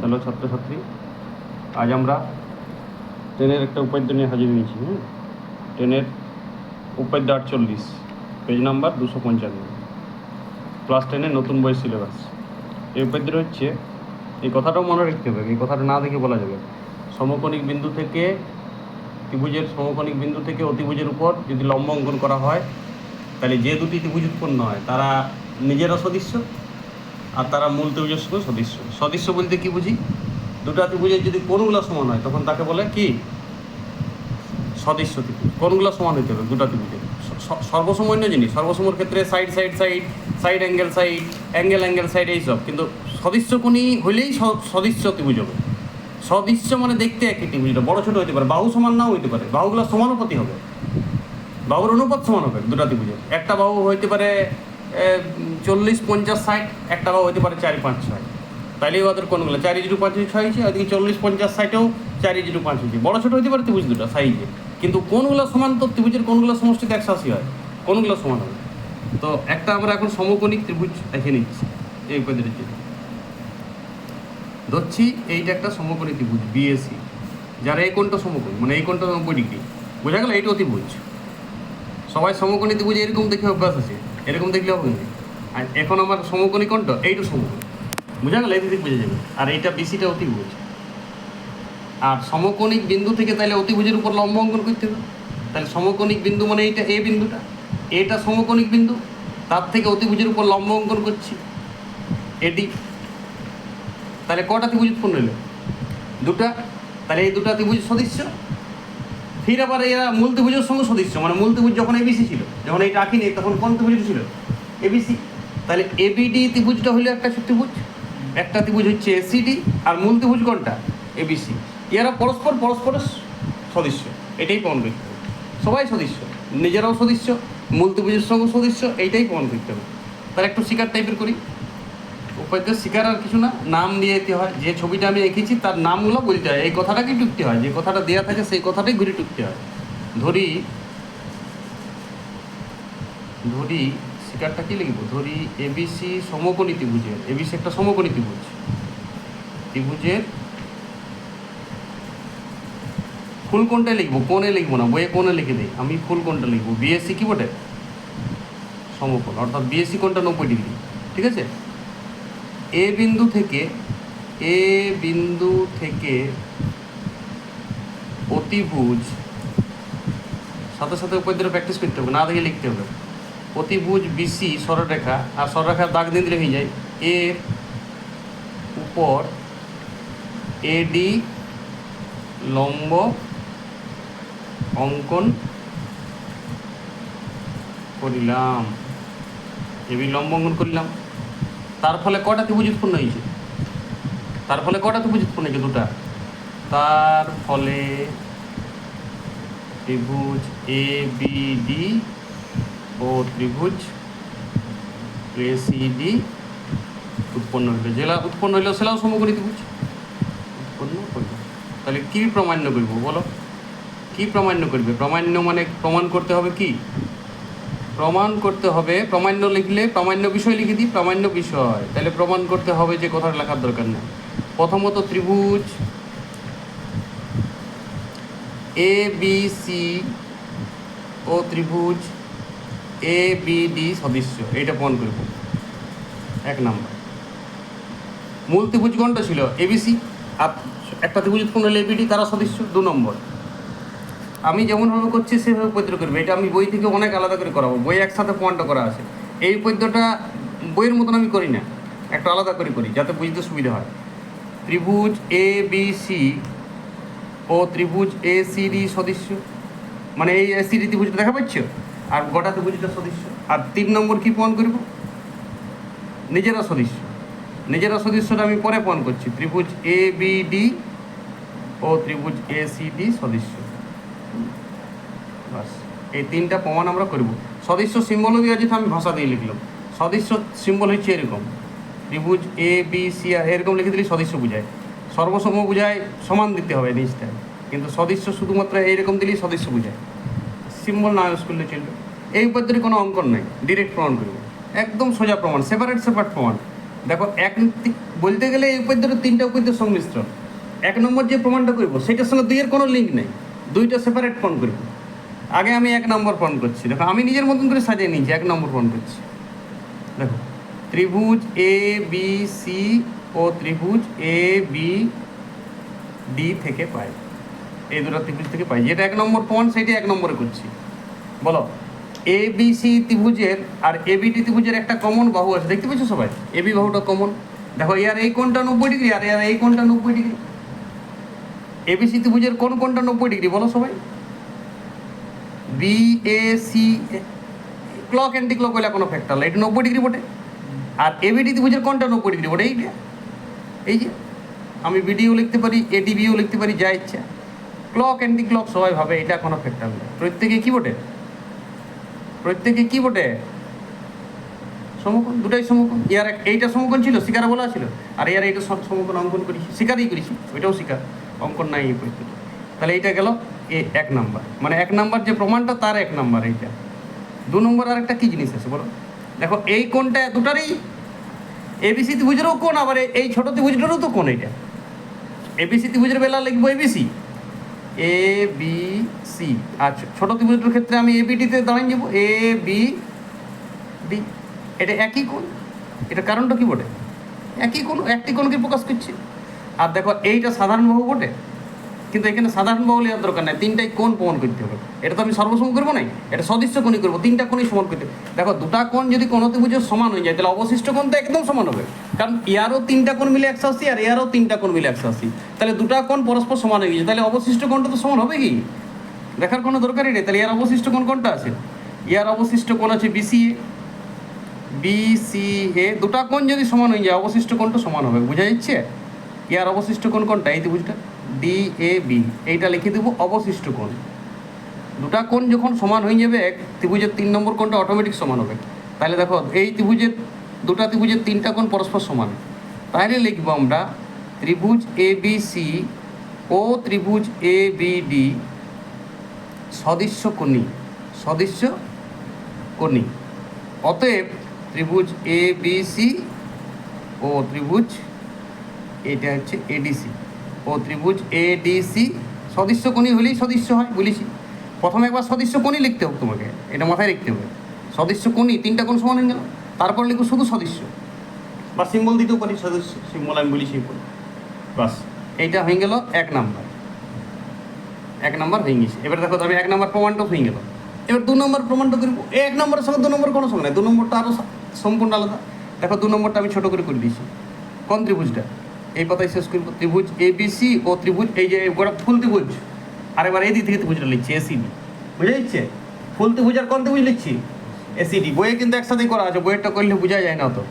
Hello, ছাত্রছাত্রী। আজ আমরা ট্রেনের একটা উপাদ্য নিয়ে হাজির হয়েছি হ্যাঁ ট্রেনের উপাদ্য আটচল্লিশ, পেজ নাম্বার দুশো পঞ্চান্ন। ক্লাস টেনের নতুন বই সিলেবাস। এই উপাদ্যটা হচ্ছে, এই কথাটাও মনে রাখতে হবে, এই কথাটা না দেখে বলা যাবে সমকোণিক বিন্দু থেকে ত্রিভুজের সমকোণিক বিন্দু থেকে অতিভুজের উপর যদি লম্ব অঙ্কন করা হয়, তাহলে যে দুটি ত্রিভুজ উৎপন্ন হয়, তারা নিজেরা সদৃশ্য? আর তারা মূল ত্রিভুজের সঙ্গে সদৃশ্য। বলতে কি বুঝি? দুটা ত্রিভুজের যদি কোণগুলো সমান হয়, তখন তাকে বলে কি? সদৃশ্য ত্রিভুজ। কোণগুলো সমান হতে হবে দুটা ত্রিভুজের। সর্বসমন্য জিনিস। সর্বসমর ক্ষেত্রে side side side side angle side angle angle side এইসব কিন্তু সদৃশ্য কোণই হইলেই সদৃশ্য ত্রিভুজ হবে। সদৃশ্য মানে দেখতে একই ত্রিভুজটা বড় ছোট হতে পারে, বাহু সমান নাও হইতে পারে। বাহুগুলো সমানুপাতি হবে। বাহুর অনুপাত সমান হবে দুটা ত্রিভুজের। একটা বাহু হইতে পারে চল্লিশ, পঞ্চাশ, ষাট একটা হইতে পারে চারি, পাঁচ, ছয়। তাইলে ওদের কোনগুলো চারি, জিরো, পাঁচ, ছয় হয়েছে ওইদিকে চল্লিশ, পঞ্চাশ, ষাটেও চারি, জিরো, পাঁচ হয়েছে। বড়ো, ছোটো হতে পারে ত্রিভুজ দুটো সাইজে কিন্তু কোনগুলো সমান তো ত্রিভুজের কোনগুলো সমষ্টিতে একশো আশি হয় কোনগুলো সমান হবে? তো একটা আমরা এখন সমকোণিক ত্রিভুজ দেখে নিচ্ছি, এই পদ্ধতির জন্য। ধরছি এইটা একটা সমকোণী ত্রিভুজ বিএসি যার এই কোণটা সমকোণ মানে এই কোণটা নব্বই ডিগ্রি, বোঝা গেল এইটা অতিভুজ সবাই সমকোণী ত্রিভুজ এরকম দেখে অভ্যাস আছে, এরকম দেখলে হবে না। আর এখন আমার সমকোণী কোণটা এইটা সমকোণী। বুঝা গেল? এই দিক বোঝা যাবে। আর এইটা বিসিটা অতিভুজ আর সমকোণিক বিন্দু থেকে তাহলে অতিভুজের উপর লম্ব অঙ্কন করতে হবে। তাহলে সমকোণিক বিন্দু মানে এইটা, এ বিন্দুটা। এটা সমকোণিক বিন্দু, তার থেকে অতিভুজের উপর লম্ব অঙ্কন করছি। এডি তাহলে কটা ত্রিভুজ উৎপন্ন হলো? দুটা। তাহলে এই দুটা ত্রিভুজ সদৃশ্য। ফির আবার এরা মূল ত্রিভুজের সঙ্গে সদৃশ্য। মানে মূল ত্রিভুজ যখন এবিসি ছিল, যখন এইটা আঁকিনি, তখন কোন ত্রিভুজ ছিল? এবিসি তাহলে এবিডি ত্রিভুজটা হলো একটা ত্রিভুজ একটা ত্রিভুজ হচ্ছে এসিডি আর মূল ত্রিভুজ কোনটা? এবিসি এরা পরস্পর পরস্পরের সদৃশ্য এটাই প্রমাণ করতে হবে। সবাই সদৃশ্য নিজেরাও সদৃশ্য মূল ত্রিভুজের সঙ্গে সদৃশ্য এইটাই প্রমাণ করতে হবে। তাহলে একটু শিকার টাইপের করি। উপাদ্য শিকার আর কিছু না, নাম দিয়ে দিতে হয়। যে ছবিটা আমি এঁকেছি, তার নামগুলো বলতে হয়। এই কথাটাকেই টুকতে হয়। যে কথাটা দেওয়া থাকে, সেই কথাটাই ঘুরে টুকতে হয়। ধরি ধরি শিকারটা কি লিখব? ধরি এবিসি সমকোণী ত্রিভুজের এবিসি একটা সমকোণী ত্রিভুজ। ত্রিভুজের ফুল কোনটা লিখব, কোণে লিখব না, বইয়ে কোণে লিখে দিই। আমি ফুল কোনটা লিখব। বিএসসি কি বটে? সমকোণ, অর্থাৎ বিএসসি কোনটা নব্বই ডিগ্রি, ঠিক আছে? এ বিন্দু থেকে এ বিন্দু থেকে অতিভুজ, সাথে সাথে উপাদ্যটা প্র্যাকটিস করতে হবে, না দেখে লিখতে হবে। অতিভুজ বিসি সরলরেখা আর সরলরেখার দাগ দিন হয়ে যায় এর উপর এডি লম্ব অঙ্কন করিলাম। এবি লম্ব অঙ্কন করলাম। তার ফলে কটা ত্রিভুজ উৎপন্ন হয়েছে? তার ফলে কটা ত্রিভুজ উৎপন্ন হয়েছে দুটা? তার ফলে ত্রিভুজ এ বি ডি ও ত্রিভুজ এ সি উৎপন্ন হইল জেলা, উৎপন্ন হইল সেলাও সমকোণী ত্রিভুজ। উৎপন্ন হইল। তাহলে কি প্রমাণ্য করব বলো? কি প্রমাণ্য করবে? প্রমাণ্য মানে প্রমাণ করতে হবে কি? প্রমাণ করতে হবে, প্রমাণ্য লিখলে প্রামাণ্য বিষয় লিখে দিই, প্রামাণ্য বিষয়। তাহলে প্রমাণ করতে হবে যে কথাটা লেখার দরকার নেই। প্রথমত ত্রিভুজ এ বি সি ও ত্রিভুজ এ বি ডি সদৃশ্য, এইটা প্রমাণ করব এক নাম্বার। মূল ত্রিভুজ কোনটা ছিল এবিসি আর একটা ত্রিভুজ উৎপন্ন হলে এবিডি তারা সদৃশ্য, দু নম্বর। আমি যেমনভাবে করছি, সেভাবে পদ্য করবে। এটা আমি বই থেকে অনেক আলাদা করে করাবো। বই একসাথে পয়েন্টটা করা আছে। এই পদ্যটা বইয়ের মতন আমি করি না। একটা আলাদা করে করি, যাতে বুঝতে সুবিধা হয়। ত্রিভুজ এ বি সি ও ত্রিভুজ এ সি ডি সদৃশ্য। মানে এই এ সি ত্রিভুজটা দেখা পাচ্ছ? আর গোটা ত্রিভুজটা সদৃশ্য আর তিন নম্বর কি প্রমাণ করব? নিজেরা সদৃশ্য নিজেরা সদৃশ্যটা আমি পরে প্রমাণ করছি। ত্রিভুজ এ বি ডি ও ত্রিভুজ এ সি ডি সদৃশ্য বাস, এই তিনটা প্রমাণ আমরা করব। সদৃশ্য সিম্বলও দেওয়া যেটা আমি ভাষা দিয়ে লিখলাম। সদৃশ্য সিম্বল হচ্ছে এরকম। ত্রিভুজ এ বি সি আর এরকম লিখে দিলে সদৃশ্য বোঝায়। সর্বসম বোঝায় সমান দিতে হবে নিচটা কিন্তু সদৃশ্য শুধুমাত্র এইরকম দিলেই সদৃশ্য বোঝায়। সিম্বল না ইউজ করলে চলবে। এই পদ্ধতির কোনো অঙ্কন নাই ডিরেক্ট প্রমাণ করব। একদম সোজা প্রমাণ সেপারেট সেপারেট প্রমাণ। দেখো, এক বলতে গেলে এই উপাদ্যের তিনটা উপাদ্যের সংমিশ্রণ। এক নম্বর যে প্রমাণটা করব, সেটার সঙ্গে দুইয়ের কোনো লিঙ্ক নেই। দুইটা সেপারেট প্রমাণ করব। আগে আমি এক নম্বর প্রমাণ করছি। দেখো, আমি নিজের মতন করে সাজিয়ে নিয়েছি, এক নম্বর প্রমাণ করছি। দেখো, ত্রিভুজ এ বি সি ও ত্রিভুজ এ বি ডি থেকে পাই। এই দুটো ত্রিভুজ থেকে পাই। যেটা এক নম্বর প্রমাণ সেটা এক নম্বরে করছি বলো এ বি সি ত্রিভুজের আর এ বি ডি ত্রিভুজের একটা কমন বাহু আছে। দেখতে পাচ্ছ সবাই? এ বি বাহুটা কমন দেখো ইয়ার এই কোণটা নব্বই ডিগ্রি, আর ইয়ার এই কোণটা নব্বই ডিগ্রি। এ বি সি ত্রিভুজের কোন কোণটা নব্বই ডিগ্রি? বলো সবাই। B A C clock anti clock হইলে কোনো ফ্যাক্টর এটা নব্বই ডিগ্রি বটে। আর এ এবিডি ত্রিভুজের কোনটা নব্বই ডিগ্রি বটে। এইটা এই যে, আমি বিডিও লিখতে পারি এডিবিও লিখতে পারি, যা ইচ্ছা। ক্লক অ্যান্টি ক্লক সবাই ভাবে এটা কোনো ফ্যাক্টর নেই প্রত্যেকে কি বটে? প্রত্যেকে কি বটে? সমকোণ, দুটাই সমকোণ। ইয়ার এইটা সমকোণ ছিল, শিকার বলা ছিল। আর ইয়ার এইটা সব সমকোণ অঙ্কন করেছি শিকারই করেছি ওইটাও শিকার। অঙ্কন নাই এই পরিস্থিতি। তাহলে এইটা গেল এ এক নাম্বার। মানে এক নাম্বার যে প্রমাণটা, তার এক নাম্বার এইটা। দু নম্বর আর একটা কী জিনিস আছে বলো? দেখো, এই কোণটা দুটারই। এবিসি ত্রিভুজেরও কোন আবার এই- ছোট ত্রিভুজটারও তো কোণ এটা এবিসি ত্রিভুজের বেলা লিখব এবিসি এ বি সি আচ্ছা ছোটো ত্রিভুজের ক্ষেত্রে আমি এ এবিডিতে দাঁড়িয়ে যাব এ বি ডি এটা একই কোণ? এটা কারণটা কি বটে? একই কোণ? একটি কোণকে প্রকাশ করছে। আর দেখো, এইটা সাধারণ বাহু বটে? কিন্তু এখানে সাধারণ বাহু লেওয়ার দরকার নাই। তিনটাই কোন প্রমাণ করতে হবে। এটা তো আমি সর্বসম করব নাই? এটা সদৃশ্য কোণই করব। তিনটা কোণই সমান করতে দেখো, দুটা কোণ যদি কোনো ত্রিভুজের সমান হয়ে যায়, তাহলে অবশিষ্ট কোণ তো একদম সমান হবে। কারণ ইয়ারও তিনটা কোণ মিলে একশো আশি আর ইয়ারও তিনটা কোণ মিলে একশো আশি তাহলে দুটা কোণ পরস্পর সমান হয়ে গেছে। তাহলে অবশিষ্ট কোণটা তো সমান হবে কি? দেখার কোনো দরকারই নেই। তাহলে ইয়ার অবশিষ্ট কোণ কোনটা আছে? ইয়ার অবশিষ্ট কোণ আছে বিসিএ। বিসিএ, দুটা কোণ যদি সমান হয়ে যায়, অবশিষ্ট কোণটা সমান হবে। বোঝা যাচ্ছে? ইয়ার অবশিষ্ট কোণ কোনটা এই ত্রিভুজটা। ডি এ বি এইটা লিখে দেবো অবশিষ্ট কোণ। দুটা কোণ যখন সমান হয়ে যাবে, এক ত্রিভুজের তিন নম্বর কোণটা অটোমেটিক সমান হবে। তাহলে দেখো, এই ত্রিভুজের, দুটা ত্রিভুজের তিনটা কোণ পরস্পর সমান। তাহলে লিখব আমরা ত্রিভুজ এ বি সি ও ত্রিভুজ এ বি ডি সদৃশ্য কোণী সদৃশ্য কোণী। অতএব ত্রিভুজ এ বি সি ও ত্রিভুজ, এটা হচ্ছে এডিসি ও ত্রিভুজ এ ডি সি সদৃশ্য কোণী হলেই সদৃশ্য হয় বলেছি প্রথমে একবার সদৃশ্য কোণই লিখতে হবে তোমাকে এটা মাথায় রাখতে হবে। সদৃশ্য কোণই তিনটা কোণ সমান হয়ে গেল তারপর লিখব শুধু সদৃশ্য। বা সিম্বল দিতেও পারি সদস্য সিম্বল আমি বলি সিম্বল বাস। এইটা হয়ে গেল এক নাম্বার। এক নাম্বার হয়ে গেছে। এবার দেখো আমি এক নাম্বার প্রমাণটা হয়ে গেল। এবার দু নম্বর প্রমাণটা করব এক নম্বরের সঙ্গে দু নম্বর কোনো সঙ্গে নাই। দু নম্বরটা আরও সম্পূর্ণ আলাদা। দেখো দু নম্বরটা আমি ছোটো করে করে দিয়েছি। কোন ত্রিভুজটা? এই কথাই শেষ করব। ত্রিভুজ এ বি সি ও ত্রিভুজ এই যে গোটা ফুল ত্রিভুজ। আর এবার এই দিক থেকে ত্রিভুজটা লিখছি এসিডি বুঝে যাচ্ছে ফুল ত্রিভুজ আর কোন ত্রিভুজ লিখছি? এসিডি বইয়ে কিন্তু একসাথেই করা আছে, বইয়েরটা করলে বোঝা যায় না তো।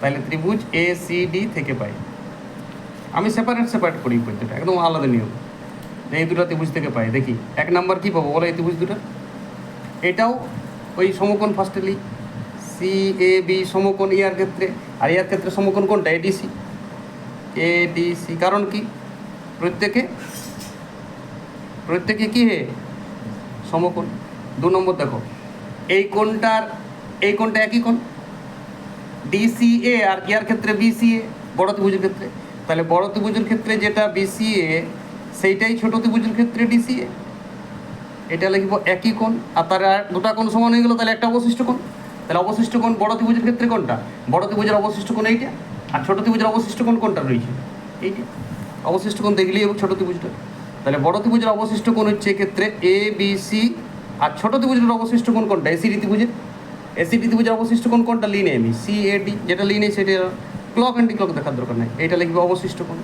তাহলে ত্রিভুজ এ সি ডি থেকে পাই। আমি সেপারেট সেপারেট করি পদ্ধতিটা, একদম আলাদা নিয়ম। এই দুটো ত্রিভুজ থেকে পাই, দেখি। এক নাম্বার কী পাবো? বলো এই ত্রিভুজ দুটো। এটাও ওই সমকোণ ফার্স্টে লিখ। সি এ বি সমকোণ ইয়ার ক্ষেত্রে। আর ইয়ার ক্ষেত্রে সমকোণ কোনটা? এডিসি এডিসি কারণ কি? প্রত্যেকে প্রত্যেকে কি হে? সমকোণ। দু নম্বর দেখো। এই কোণটার, এই কোণটা একই কোণ? ডিসিএ আর ইয়ার ক্ষেত্রে? বিসিএ বড় ত্রিভুজের ক্ষেত্রে। তাহলে বড় ত্রিভুজের ক্ষেত্রে যেটা বিসিএ সেইটাই ছোট ত্রিভুজের ক্ষেত্রে ডিসিএ এটা লিখব একই কোণ। আর তার দুটা কোণ সমান হয়ে গেলো, তাহলে একটা অবশিষ্ট কোণ। তাহলে অবশিষ্ট কোণ বড় ত্রিভুজের ক্ষেত্রে কোনটা বড় ত্রিভুজের অবশিষ্ট কোণ এইটা? আর ছোট ত্রিভুজের অবশিষ্ট কোণ কোনটা রয়েছে? এইটা অবশিষ্ট কোণ দেখলেই হবে ছোট ত্রিভুজটা। তাহলে বড় ত্রিভুজের অবশিষ্ট কোণ হচ্ছে এক্ষেত্রে এ বি সি আর ছোট ত্রিভুজের অবশিষ্ট কোণ কোনটা? এসিডি ত্রিভুজের। এসিডি ত্রিভুজের অবশিষ্ট কোণ কোনটা লিনে আমি? সি এ ডি যেটা লিনে সেটা ক্লক অ্যান্টি ক্লক দেখার দরকার নেই। এটা লিখবে অবশিষ্ট কোণ।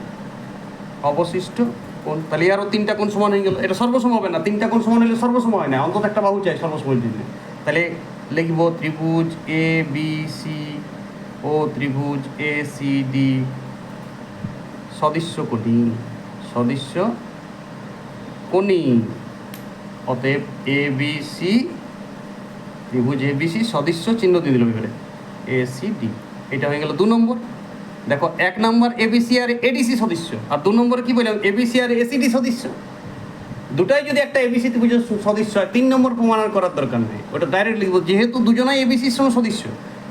অবশিষ্ট কোণ, তাহলে আরও তিনটা কোণ সমান হয়ে গেল। এটা সর্বসম হবে না। তিনটা কোণ সমান হলে সর্বসম হয় না। অন্তত একটা বাহু চাই সর্বসময়ের জন্য তাহলে লিখব ত্রিভুজ এ বি সি ও ত্রিভুজ এ সি ডি সদৃশ্য কোণী সদৃশ্য কোণী। অতএব এ বি সি ত্রিভুজ এ বি সি সদৃশ্য চিহ্ন দিয়ে দিলাম এবারে। এ সি ডি এটা হয়ে গেল দু নম্বর। দেখো, এক নম্বর এবিসি আর এডিসি সদৃশ্য। আর দু নম্বর কি বললাম? এবিসি আর এসিডি সদৃশ্য। দুটাই যদি একটা এবিসি ত্রিভুজের স- সদৃশ্য হয়, তিন নম্বর প্রমাণ করার দরকার নেই। ওটা ডাইরেক্ট লিখব, যেহেতু দুজনাই এবিসির সঙ্গে সদৃশ্য।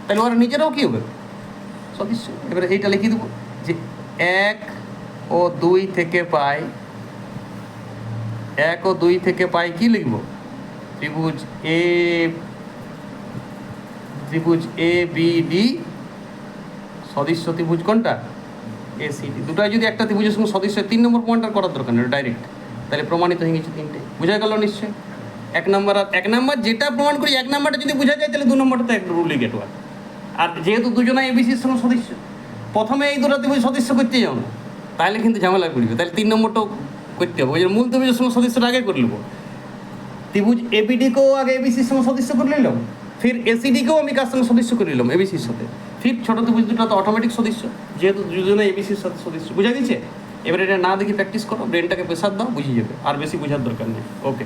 তাহলে ওরা নিজেরাও কি হবে? সদৃশ্য। এবারে এইটা লিখে দেবো যে এক ও দুই থেকে পাই, এক ও দুই থেকে পাই কি লিখব? ত্রিভুজ এ ত্রিভুজ এ বি ডি সদৃশ্য ত্রিভুজ কোনটা? এ সি ডি দুটাই যদি একটা ত্রিভুজের সঙ্গে সদৃশ্য, তিন নম্বর পয়েন্টটা করার দরকার নেই ডাইরেক্ট তাহলে প্রমাণিত হয়ে গেছে তিনটে। বোঝা গেল নিশ্চয় এক নম্বর আর এক নম্বর যেটা প্রমাণ করি, এক নম্বরটা যদি বোঝা যায়, তাহলে দু নম্বরটা তো এক রুলি গেট আর যেহেতু দুজনে এবিসির সঙ্গে সদস্য, প্রথমে এই দুটো ত্রিভুজ সদস্য করতে যাও। না তাহলে কিন্তু ঝামেলা করবে। তাহলে তিন নম্বরটাও করতে হবে। ওই জন্য মূল ত্রিভুজের সঙ্গে সদস্যটা আগে করে নেব। ত্রিভুজ এবিডিকেও আগে এবিসির সঙ্গে সদস্য করে নিলাম। ফির এসিডিকেও আমি কার সঙ্গে সদস্য করে নিলাম এবিসির সাথে। ফির ছোটো ত্রিভুজ দুটো তো অটোমেটিক সদস্য। যেহেতু দুজনে এবিসির সাথে সদস্য। বুঝা গেছে? এবার এটা না দেখি প্র্যাকটিস করো ব্রেনটাকে প্রেশার দাও, বুঝে যাবে। আর বেশি বোঝার দরকার নেই। ওকে